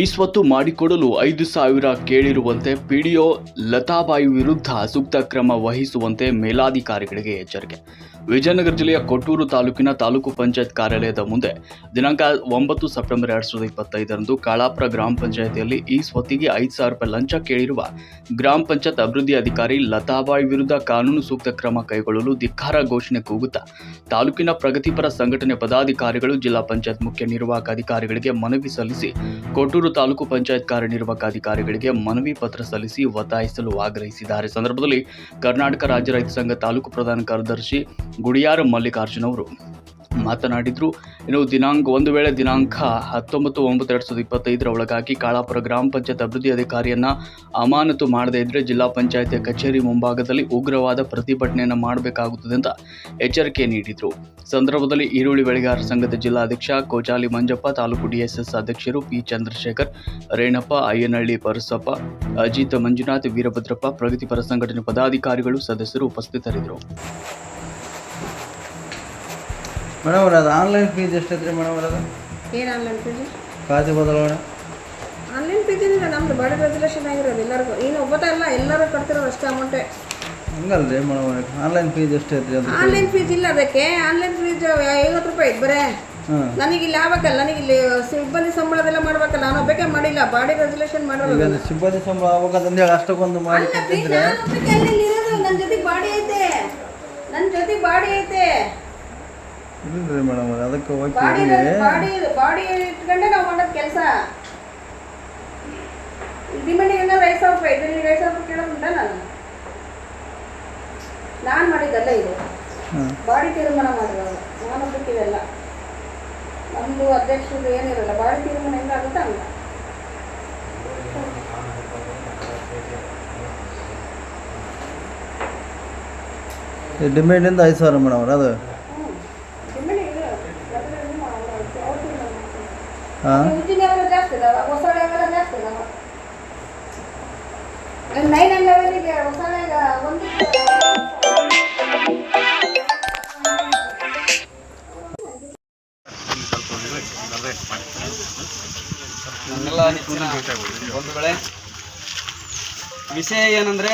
ಈ ಸ್ವತ್ತು ಮಾಡಿಕೊಡಲು ಐದು ಸಾವಿರ ಕೇಳಿರುವಂತೆ ಪಿಡಿಒ ಲತಾಬಾಯಿ ವಿರುದ್ಧ ಸೂಕ್ತ ಕ್ರಮ ವಹಿಸುವಂತೆ ಮೇಲಾಧಿಕಾರಿಗಳಿಗೆ ಎಚ್ಚರಿಕೆ. ವಿಜಯನಗರ ಜಿಲ್ಲೆಯ ಕೊಟ್ಟೂರು ತಾಲೂಕಿನ ತಾಲೂಕು ಪಂಚಾಯತ್ ಕಾರ್ಯಾಲಯದ ಮುಂದೆ ದಿನಾಂಕ ಒಂಬತ್ತು ಸೆಪ್ಟೆಂಬರ್ ಎರಡು ಸಾವಿರದ ಇಪ್ಪತ್ತೈದರಂದು ಕಾಳಾಪುರ ಗ್ರಾಮ ಪಂಚಾಯತಿಯಲ್ಲಿ ಈ ಸ್ವತ್ತಿಗೆ ಐದು ಸಾವಿರ ರೂಪಾಯಿ ಲಂಚ ಕೇಳಿರುವ ಗ್ರಾಮ ಪಂಚಾಯತ್ ಅಭಿವೃದ್ಧಿ ಅಧಿಕಾರಿ ಲತಾಬಾಯಿ ವಿರುದ್ಧ ಕಾನೂನು ಸೂಕ್ತ ಕ್ರಮ ಕೈಗೊಳ್ಳಲು ಧಿಕ್ಕಾರ ಘೋಷಣೆ ಕೂಗುತ್ತಾ ತಾಲೂಕಿನ ಪ್ರಗತಿಪರ ಸಂಘಟನೆ ಪದಾಧಿಕಾರಿಗಳು ಜಿಲ್ಲಾ ಪಂಚಾಯತ್ ಮುಖ್ಯ ನಿರ್ವಾಹಕ ಅಧಿಕಾರಿಗಳಿಗೆ ಮನವಿ ಸಲ್ಲಿಸಿ ಕೊಟ್ಟೂರು ತಾಲೂಕು ಪಂಚಾಯತ್ ಕಾರ್ಯನಿರ್ವಾಹಕ ಅಧಿಕಾರಿಗಳಿಗೆ ಮನವಿ ಪತ್ರ ಸಲ್ಲಿಸಿ ಒತ್ತಾಯಿಸಲು ಆಗ್ರಹಿಸಿದ್ದಾರೆ. ಸಂದರ್ಭದಲ್ಲಿ ಕರ್ನಾಟಕ ರಾಜ್ಯ ರೈತ ಸಂಘ ತಾಲೂಕು ಪ್ರಧಾನ ಕಾರ್ಯದರ್ಶಿ ಗುಡಿಯಾರ ಮಲ್ಲಿಕಾರ್ಜುನ್ ಅವರು ಮಾತನಾಡಿದ್ರು. ಇನ್ನು ದಿನಾಂಕ ಒಂದು ವೇಳೆ ದಿನಾಂಕ ಹತ್ತೊಂಬತ್ತು ಒಂಬತ್ತು ಎರಡು ಸಾವಿರದ ಇಪ್ಪತ್ತೈದರ ಒಳಗಾಗಿ ಕಾಳಾಪುರ ಗ್ರಾಮ ಪಂಚಾಯತ್ ಅಭಿವೃದ್ಧಿ ಅಧಿಕಾರಿಯನ್ನ ಅಮಾನತು ಮಾಡದೇ ಇದ್ರೆ ಜಿಲ್ಲಾ ಪಂಚಾಯತ್ ಕಚೇರಿ ಮುಂಭಾಗದಲ್ಲಿ ಉಗ್ರವಾದ ಪ್ರತಿಭಟನೆಯನ್ನು ಮಾಡಬೇಕಾಗುತ್ತದೆ ಅಂತ ಎಚ್ಚರಿಕೆ ನೀಡಿದ್ರು. ಸಂದರ್ಭದಲ್ಲಿ ಈರುಳ್ಳಿ ಬೆಳೆಗಾರರ ಸಂಘದ ಜಿಲ್ಲಾಧ್ಯಕ್ಷ ಕೋಚಾಲಿ ಮಂಜಪ್ಪ, ತಾಲೂಕು ಡಿಎಸ್ಎಸ್ ಅಧ್ಯಕ್ಷರು ಪಿ ಚಂದ್ರಶೇಖರ್, ರೇಣಪ್ಪ, ಅಯ್ಯನಹಳ್ಳಿ ಪರಸಪ್ಪ, ಅಜಿತ್ ಮಂಜುನಾಥ್, ವೀರಭದ್ರಪ್ಪ, ಪ್ರಗತಿಪರ ಸಂಘಟನೆ ಪದಾಧಿಕಾರಿಗಳು, ಸದಸ್ಯರು ಉಪಸ್ಥಿತರಿದ್ದರು. ಮೇಡಮ್ ಅವ್ರೆ ಅದು ಆನ್ಲೈನ್ ಫೀಸ್ ಎಷ್ಟೈತ್ರಿ ಮೇಡಮ್ ಅವ್ರೆ ಅದು? ಏನು ಆನ್ಲೈನ್ ಫೀಸ್ ಖಾತೆ ಬದಲಾವಣೆ. ಆನ್ಲೈನ್ ಫೀಸ್ ಏನಿಲ್ಲ ನಮ್ದು ಬಾಡಿ ರೆಸಲ್ಯೂಷನ್ ಆಗಿರೋದು ಎಲ್ಲರಿಗೂ. ಏನು ಒಬ್ಬತ ಇಲ್ಲ ಎಲ್ಲರೂ ಕಟ್ತಿರೋದು ಅಷ್ಟೇ ಅಮೌಂಟೇ ಹಂಗಲ್ರಿ ಮೇಡಮ್ ಅವ್ರೆ ಆನ್ಲೈನ್ ಫೀಸ್ ಎಷ್ಟೈತ್ರಿ ಆನ್ಲೈನ್ ಫೀಸ್ ಇಲ್ಲ ಅದಕ್ಕೆ. ಆನ್ಲೈನ್ ಫೀಸ್ ಐವತ್ತು ರೂಪಾಯಿ ಐತೆ ಬರೇ. ನನಗೆ ಇಲ್ಲಿ ಆಗಬೇಕಲ್ಲ ನನಗೆ ಇಲ್ಲಿ ಸಿಬ್ಬಂದಿ ಸಂಬಳದೆಲ್ಲ ಮಾಡ್ಬೇಕಲ್ಲ ನಾನು ಒಬ್ಬಕ್ಕೆ ಮಾಡಿಲ್ಲ. ಬಾಡಿ ರೆಸಲ್ಯೂಷನ್ ಮಾಡಿರೋದು ಸಿಬ್ಬಂದಿ ಸಂಬಳ ಆಗ್ಬೇಕಂತಂದು ಹೇಳಿ ಅಷ್ಟಕ್ಕೊಂದು ಮಾಡಿ ಕೊಟ್ಟಿದ್ರೆ. ನನ್ನ ಜೊತೆ ಬಾಡಿ ಐತೆ. ನನ್ನ ಜೊತೆ ಬಾಡಿ ಐತೆ. ಇಲ್ರಿ ಮೇಡಮ್ ಅದಕ್ಕೆ ಓಕೆ ಬಾಡಿ ಇರಲಿ ಬಾಡಿ ಬಾಡಿ ಇಟ್ಕೊಂಡೆ ನಾವು ಮಾಡೋದು ಕೆಲಸ. ಡಿಮ್ಯಾಂಡಿಗೆ ಐದು ಆಫ್ ರೂಪಾಯಿ ಇದರಲ್ಲಿ ಐದು ಸಾವಿರ ರೂಪಾಯಿ ಕೇಳೋದುಂಟ ನಾನು ನಾನು ಮಾಡಿದ್ದಲ್ಲ ಇದು. ಹಾಂ. ಬಾಡಿ ತೀರ್ಮಾನ ಮಾಡಿರೋದು ನಾನು ಒಬ್ಬಕ್ಕಿದೆಲ್ಲ ನಮ್ಮದು ಅಧ್ಯಕ್ಷರು ಏನಿರಲ್ಲ ಬಾಡಿ ತೀರ್ಮಾನ ಹೆಂಗಾಗುತ್ತೆ ಅಂತ ಡಿಮ್ಯಾಂಡಿಂದ ಐದು ಸಾವಿರ ಮೇಡಮ್ ಅವ್ರೆ ಅದು. ಒಂದು ನನ್ನೆಲ್ಲ ನೆಚ್ಚಿನ ಒಂದು ವೇಳೆ ವಿಷಯ ಏನಂದರೆ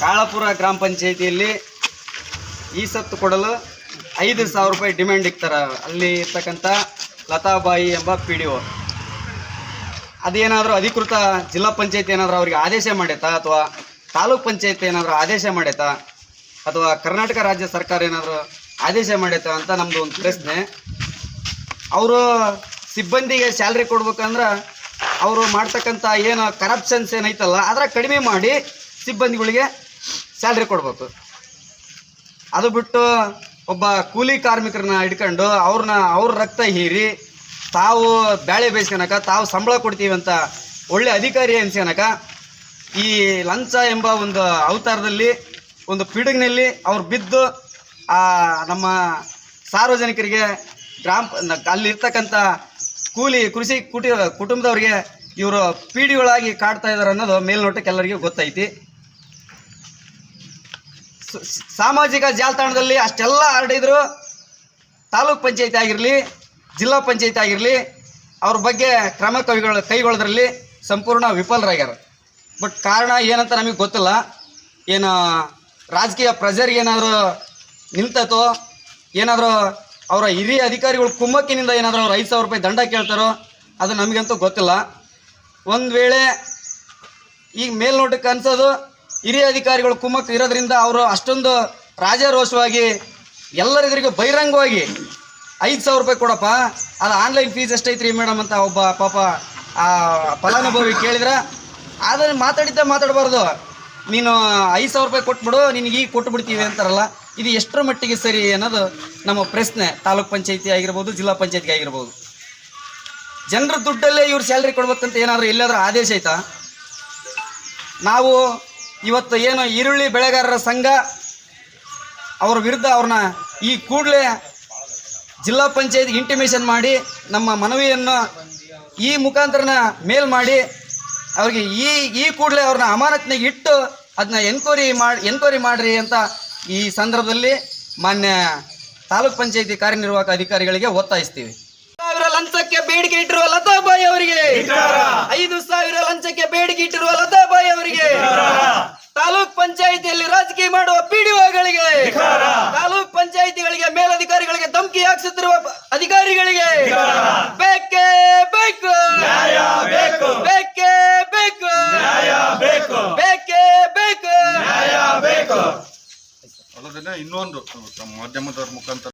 ಕಾಳಪುರ ಗ್ರಾಮ ಪಂಚಾಯಿತಿಯಲ್ಲಿ ಈ ಸತ್ತು ಕೊಡಲು ಐದು ಸಾವಿರ ರೂಪಾಯಿ ಡಿಮ್ಯಾಂಡ್ ಇಕ್ತಾರ. ಅಲ್ಲಿ ಇರ್ತಕ್ಕಂಥ ಲತಾಬಾಯಿ ಎಂಬ ಪಿ ಡಿ ಒ. ಅದೇನಾದರೂ ಅಧಿಕೃತ ಜಿಲ್ಲಾ ಪಂಚಾಯತ್ ಏನಾದರೂ ಅವರಿಗೆ ಆದೇಶ ಮಾಡೈತಾ ಅಥವಾ ತಾಲೂಕ್ ಪಂಚಾಯತ್ ಏನಾದರೂ ಆದೇಶ ಮಾಡೈತಾ ಅಥವಾ ಕರ್ನಾಟಕ ರಾಜ್ಯ ಸರ್ಕಾರ ಏನಾದರೂ ಆದೇಶ ಮಾಡೈತಾ ಅಂತ ನಮ್ಮದು ಒಂದು ಪ್ರಶ್ನೆ. ಅವರು ಸಿಬ್ಬಂದಿಗೆ ಸ್ಯಾಲ್ರಿ ಕೊಡ್ಬೇಕಂದ್ರೆ ಅವರು ಮಾಡ್ತಕ್ಕಂಥ ಏನು ಕರಪ್ಷನ್ಸ್ ಏನೈತಲ್ಲ ಅದರ ಕಡಿಮೆ ಮಾಡಿ ಸಿಬ್ಬಂದಿಗಳಿಗೆ ಸ್ಯಾಲ್ರಿ ಕೊಡ್ಬೇಕು. ಅದು ಬಿಟ್ಟು ಒಬ್ಬ ಕೂಲಿ ಕಾರ್ಮಿಕರನ್ನ ಹಿಡ್ಕೊಂಡು ಅವ್ರನ್ನ ಅವ್ರ ರಕ್ತ ಹೀರಿ ತಾವು ಬ್ಯಾಳೆ ಬೇಯಿಸ್ಕೊಳಕ ತಾವು ಸಂಬಳ ಕೊಡ್ತೀವಿ ಅಂತ ಒಳ್ಳೆ ಅಧಿಕಾರಿ ಅನ್ಸ್ಕೊಳಕ ಈ ಲಂಚ ಎಂಬ ಒಂದು ಅವತಾರದಲ್ಲಿ, ಒಂದು ಪಿಡುಗಿನಲ್ಲಿ ಅವ್ರು ಬಿದ್ದು ಆ ನಮ್ಮ ಸಾರ್ವಜನಿಕರಿಗೆ ಗ್ರಾಮ, ಅಲ್ಲಿರ್ತಕ್ಕಂಥ ಕೂಲಿ ಕೃಷಿ ಕುಟಿ ಕುಟುಂಬದವ್ರಿಗೆ ಇವರು ಪೀಡಿಗಳಾಗಿ ಕಾಡ್ತಾ ಇದ್ದಾರೆ ಅನ್ನೋದು ಮೇಲ್ನೋಟಕ್ಕೆ ಎಲ್ಲರಿಗೂ ಗೊತ್ತೈತಿ. ಸಾಮಾಜಿಕ ಜಾಲತಾಣದಲ್ಲಿ ಅಷ್ಟೆಲ್ಲ ಹರಡಿದ್ರು. ತಾಲೂಕ್ ಪಂಚಾಯತಿ ಆಗಿರಲಿ, ಜಿಲ್ಲಾ ಪಂಚಾಯತಿ ಆಗಿರಲಿ, ಅವ್ರ ಬಗ್ಗೆ ಕ್ರಮ ಕೈಗೊಳ್ಳ ಕೈಗೊಳ್ಳೋದ್ರಲ್ಲಿ ಸಂಪೂರ್ಣ ವಿಫಲರಾಗ್ಯಾರ. ಬಟ್ ಕಾರಣ ಏನಂತ ನಮಗೆ ಗೊತ್ತಿಲ್ಲ. ಏನು ರಾಜಕೀಯ ಪ್ರೆಷರ್ಗೆ ಏನಾದರೂ ನಿಂತತೋ ಏನಾದರೂ ಅವರ ಹಿರಿಯ ಅಧಿಕಾರಿಗಳು ಕುಮ್ಮಕ್ಕಿನಿಂದ ಏನಾದರೂ ಅವ್ರು ಐದು ಸಾವಿರ ರೂಪಾಯಿ ದಂಡ ಕೇಳ್ತಾರೋ, ಅದು ನಮಗಂತೂ ಗೊತ್ತಿಲ್ಲ. ಒಂದು ವೇಳೆ ಈಗ ಮೇಲ್ನೋಟಕ್ಕೆ ಅನ್ಸೋದು ಹಿರಿಯ ಅಧಿಕಾರಿಗಳು ಕುಮ್ಮಕ್ಕು ಇರೋದ್ರಿಂದ ಅವರು ಅಷ್ಟೊಂದು ರಾಜಾರೋಷವಾಗಿ ಎಲ್ಲರಿಗೂ ಬಹಿರಂಗವಾಗಿ ಐದು ಸಾವಿರ ರೂಪಾಯಿ ಕೊಡಪ್ಪ. ಅದು ಆನ್ಲೈನ್ ಫೀಸ್ ಎಷ್ಟೈತ್ರಿ ಮೇಡಮ್ ಅಂತ ಒಬ್ಬ ಪಾಪ ಆ ಫಲಾನುಭವಿ ಕೇಳಿದ್ರೆ. ಅದನ್ನು ಮಾತಾಡಿದ್ದೆ ಮಾತಾಡಬಾರ್ದು. ನೀನು ಐದು ಸಾವಿರ ರೂಪಾಯಿ ಕೊಟ್ಬಿಡು, ನಿನಗೆ ಈಗ ಕೊಟ್ಟು ಬಿಡ್ತೀವಿ ಅಂತಾರಲ್ಲ, ಇದು ಎಷ್ಟರ ಮಟ್ಟಿಗೆ ಸರಿ ಅನ್ನೋದು ನಮ್ಮ ಪ್ರಶ್ನೆ. ತಾಲೂಕ್ ಪಂಚಾಯತಿ ಆಗಿರ್ಬೋದು, ಜಿಲ್ಲಾ ಪಂಚಾಯಿತಿ ಆಗಿರ್ಬೋದು. ಜನರ ದುಡ್ಡಲ್ಲೇ ಇವ್ರು ಸ್ಯಾಲ್ರಿ ಕೊಡ್ಬೇಕಂತ ಏನಾದರೂ ಎಲ್ಲಾದರೂ ಆದೇಶ ಐತಾ ನಾವು ಇವತ್ತು ಏನು ಈರುಳ್ಳಿ ಬೆಳೆಗಾರರ ಸಂಘ ಅವರ ವಿರುದ್ಧ ಅವ್ರನ್ನ ಈ ಕೂಡಲೇ ಜಿಲ್ಲಾ ಪಂಚಾಯತ್ ಇಂಟಿಮೇಷನ್ ಮಾಡಿ ನಮ್ಮ ಮನವಿಯನ್ನು ಈ ಮುಖಾಂತರನ ಮೇಲ್ ಮಾಡಿ ಅವ್ರಿಗೆ ಈ ಈ ಕೂಡಲೇ ಅವ್ರನ್ನ ಅಮಾನತ್ನಾಗ ಇಟ್ಟು ಅದನ್ನ ಎನ್ಕ್ವೈರಿ ಮಾಡಿ ಎನ್ಕ್ವೈರಿ ಮಾಡಿರಿ ಅಂತ ಈ ಸಂದರ್ಭದಲ್ಲಿ ಮಾನ್ಯ ತಾಲೂಕ್ ಪಂಚಾಯತಿ ಕಾರ್ಯನಿರ್ವಾಹಕ ಅಧಿಕಾರಿಗಳಿಗೆ ಒತ್ತಾಯಿಸ್ತೀವಿ. ಸಾವಿರ ಲಂಚಕ್ಕೆ ಬೇಡಿಕೆ ಇಟ್ಟಿರುವ ಲತಾಬಾಯಿ ಅವರಿಗೆ. ಐದು ಸಾವಿರ ಲಂಚಕ್ಕೆ ಬೇಡಿಕೆ ಇಟ್ಟಿರುವ ಲತಾಬಾಯಿ ಅವರಿಗೆ. ಪಂಚಾಯಿತಿಯಲ್ಲಿ ರಾಜಕೀಯ ಮಾಡುವ ಪಿಡಿಒಗಳಿಗೆ ತಾಲೂಕ್ ಪಂಚಾಯಿತಿಗಳಿಗೆ ಮೇಲಧಿಕಾರಿಗಳಿಗೆ ಧಮಕಿ ಹಾಕಿಸುತ್ತಿರುವ ಅಧಿಕಾರಿಗಳಿಗೆ ಬೇಕೇ ಬೇಕು. ಬೇಕೇ. ಬೇಕು ಬೇಕೇ. ಬೇಕು. ಅಲ್ಲದೇ ಇನ್ನೊಂದು ತಮ್ಮ ಮಾಧ್ಯಮದವ್ರ ಮುಖಾಂತರ.